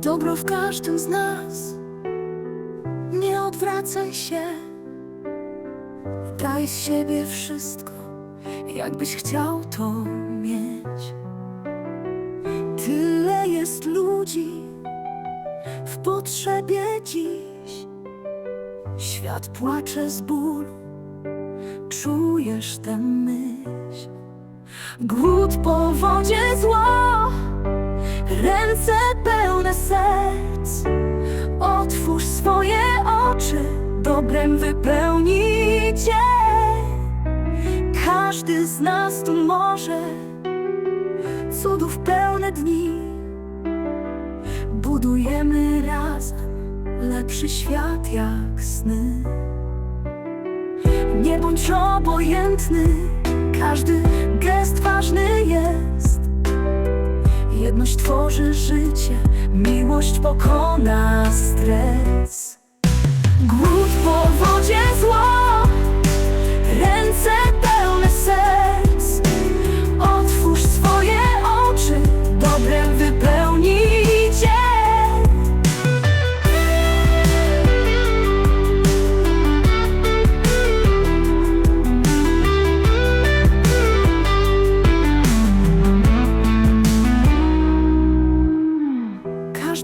dobro w każdym z nas. Nie odwracaj się, daj z siebie wszystko, jakbyś chciał to mieć. Tyle jest ludzi w potrzebie dziś. Świat płacze z bólu, czujesz tę myśl. Głód po wodzie zło, ręce pełne serc. Otwórz swoje oczy, dobrem wypełni. Każdy z nas tu może cudów pełne dni. Budujemy razem lepszy świat jak sny. Nie bądź obojętny, każdy gest ważny jest. Jedność tworzy życie, miłość pokona stres.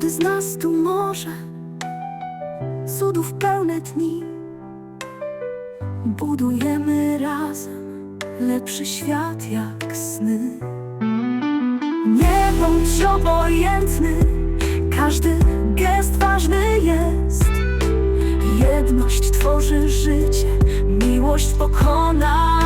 Każdy z nas tu może cudów pełne dni. Budujemy razem lepszy świat jak sny. Nie bądź obojętny, każdy gest ważny jest. Jedność tworzy życie, miłość pokona